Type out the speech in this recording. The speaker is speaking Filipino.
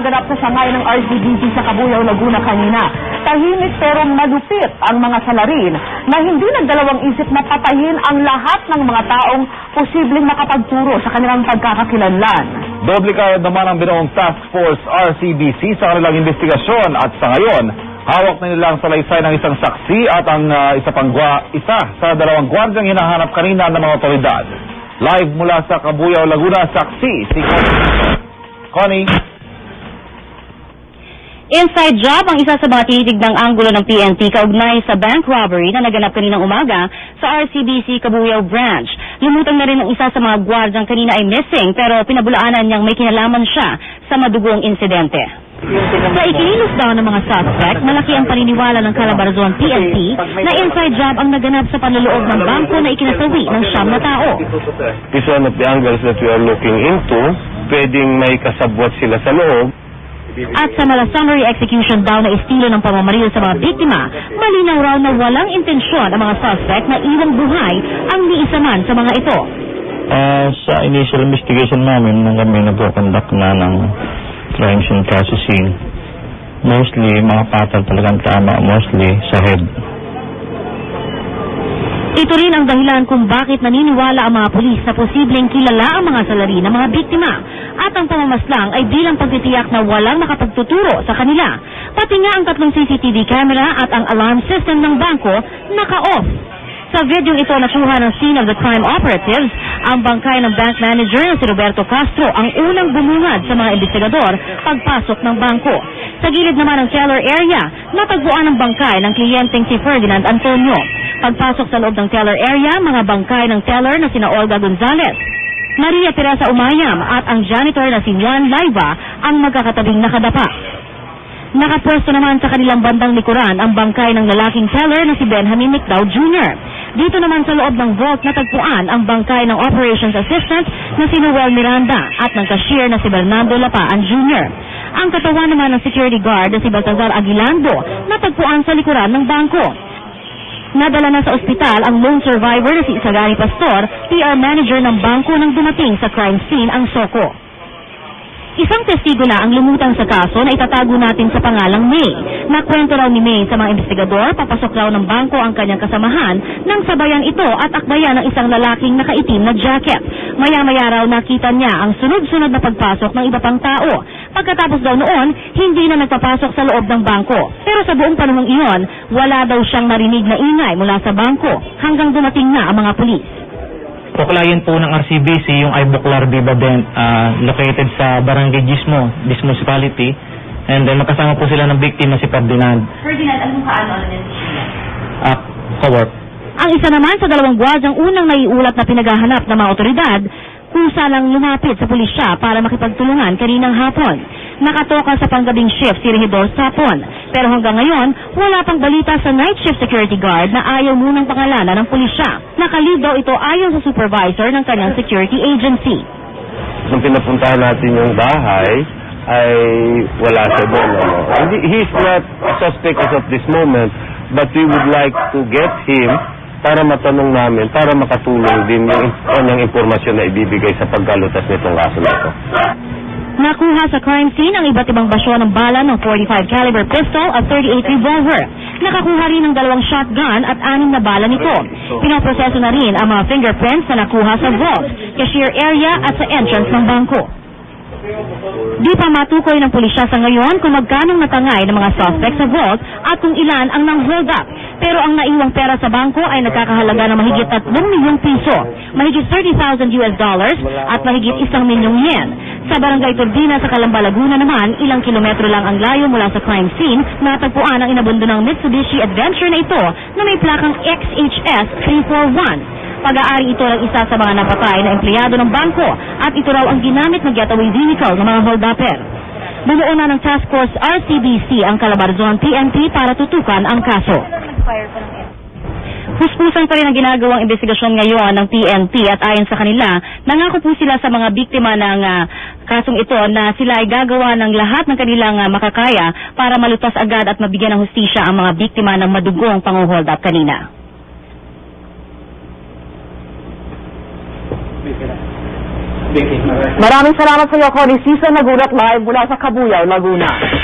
naganap sa sangay ng RCBC sa Cabuyao, Laguna kanina. Tahimik pero malupit ang mga salarin na hindi nagdalawang isip na patayin ang lahat ng mga taong posibleng makapagturo sa kanilang pagkakakilanlan. Doble kayod naman ang binoong Task Force RCBC sa kanilang investigasyon at sa ngayon, hawak na nila ang salaysay ng isang saksi at ang ah, isa pang gwa, isa sa dalawang gwardyang hinahanap kanina ng mga otoridad. Live mula sa Cabuyao, Laguna, saksi si Connie. Connie. Inside job ang isa sa mga tinitignang anggulo ng PNP kaugnay sa bank robbery na naganap kaninang umaga sa RCBC Cabuyao Branch. Lumutang na rin ang isa sa mga gwardyang kanina ay missing pero pinabulaanan niyang may kinalaman siya sa madugong insidente. Sa ikinilos daw ng mga suspect, malaki ang paniniwala ng Calabarzon PNP na inside job ang naganap sa panloloob ng bangko na ikinasawi ng siyam na tao. is one of the angles that we are looking into. Pwedeng may kasabwat sila sa loob. At sa mala summary execution daw na estilo ng pamamaril sa mga biktima, malinaw raw na walang intensyon ang mga suspect na iwang buhay ang niisa man sa mga ito. Ah, sa initial investigation namin, nang kami nagpo-conduct na ng crime scene processing, mostly mga pattern talagang tama, mostly sa head. Ito rin ang dahilan kung bakit naniniwala ang mga pulis na posibleng kilala ang mga salari ng mga biktima at ang pamamaslang ay bilang pagtitiyak na walang makapagtuturo sa kanila. Pati nga ang tatlong CCTV camera at ang alarm system ng bangko naka-off. Sa video ito nakuha ng scene of the crime operatives, ang bangkay ng bank manager na si Roberto Castro ang unang bumungad sa mga investigador pagpasok ng bangko. Sa gilid naman ng teller area, natagpuan ang bangkay ng kliyenteng si Ferdinand Antonio. Pagpasok sa loob ng teller area, mga bangkay ng teller na sina Olga Gonzalez, Maria Teresa Umayam at ang janitor na si Juan Laiva ang magkakatabing nakadapa. Nakapwesto naman sa kanilang bandang likuran ang bangkay ng lalaking teller na si Benjamin McDowd Jr. Dito naman sa loob ng vault natagpuan ang bangkay ng operations assistant na si Noel Miranda at ng cashier na si Bernardo Lapaan Jr. Ang katawan naman ng security guard na si Baltazar Aguilando natagpuan sa likuran ng bangko. Nadala na sa ospital ang lone survivor na si Isagani Pastor, PR manager ng bangko nang dumating sa crime scene ang Soko. Isang testigo na ang lumutang sa kaso na itatago natin sa pangalang May. Nakwento raw ni May sa mga investigador, papasok raw ng bangko ang kanyang kasamahan nang sabayan ito at akbayan ng isang lalaking nakaitim na jacket. Maya-maya raw nakita niya ang sunod-sunod na pagpasok ng iba pang tao. Pagkatapos daw noon, hindi na nagpapasok sa loob ng bangko. Pero sa buong panahong iyon, wala daw siyang narinig na ingay mula sa bangko hanggang dumating na ang mga pulis. Kuklayan po ng RCBC yung Ibuklar Viva Dent ah, located sa Barangay Gismo, this municipality. And then magkasama po sila ng biktima si Ferdinand Ferdinand, anong kaano-ano niya at co-work. Ang isa naman sa dalawang gwardyang unang naiulat na pinaghahanap ng mga otoridad, kusa lang lumapit sa pulisya para makipagtulungan kaninang hapon. Nakatoka sa panggabing shift si Regidor Sapon. Pero hanggang ngayon, wala pang balita sa night shift security guard na ayaw munang pangalanan ng pulisya. Nakalid daw ito ayon sa supervisor ng kanyang security agency. Nung pinapuntahan natin yung bahay, ay wala siya doon. Ano. He's not a suspect as of this moment, but we would like to get him para matanong namin, para makatulong din yung kanyang impormasyon na ibibigay sa pagkalutas nitong kaso na ito. Nakuha sa crime scene ang iba't ibang basyo ng bala ng 45 caliber pistol at 38 revolver. Nakakuha rin ng dalawang shotgun at anim na bala nito. Pinoproseso na rin ang mga fingerprints na nakuha sa vault, cashier area at sa entrance ng bangko. Di pa matukoy ng pulisya sa ngayon kung magkanong natangay ng mga suspect sa vault at kung ilan ang nang-hold up. Pero ang naiwang pera sa bangko ay nagkakahalaga ng mahigit 3 milyong piso, mahigit 30,000 US dollars at mahigit 1 milyong yen. Sa barangay Turbina sa Calamba, Laguna naman, ilang kilometro lang ang layo mula sa crime scene, natagpuan ang inabundo ng Mitsubishi Adventure na ito na may plakang XHS 341. Pag-aari ito ng isa sa mga napatay na empleyado ng bangko at ito raw ang ginamit na getaway vehicle ng mga hold-upper. Bumuo na ng Task Force RCBC ang Calabarzon PNP para tutukan ang kaso. Huspusan pa rin ang ginagawang investigasyon ngayon ng PNP at ayon sa kanila, nangako po sila sa mga biktima ng ah, kasong ito na sila ay gagawa ng lahat ng kanilang ah, makakaya para malutas agad at mabigyan ng hustisya ang mga biktima ng madugong pang-hold up kanina. Maraming salamat sa iyo, Connie. Season nagulat live mula sa Kabuyaw, Laguna.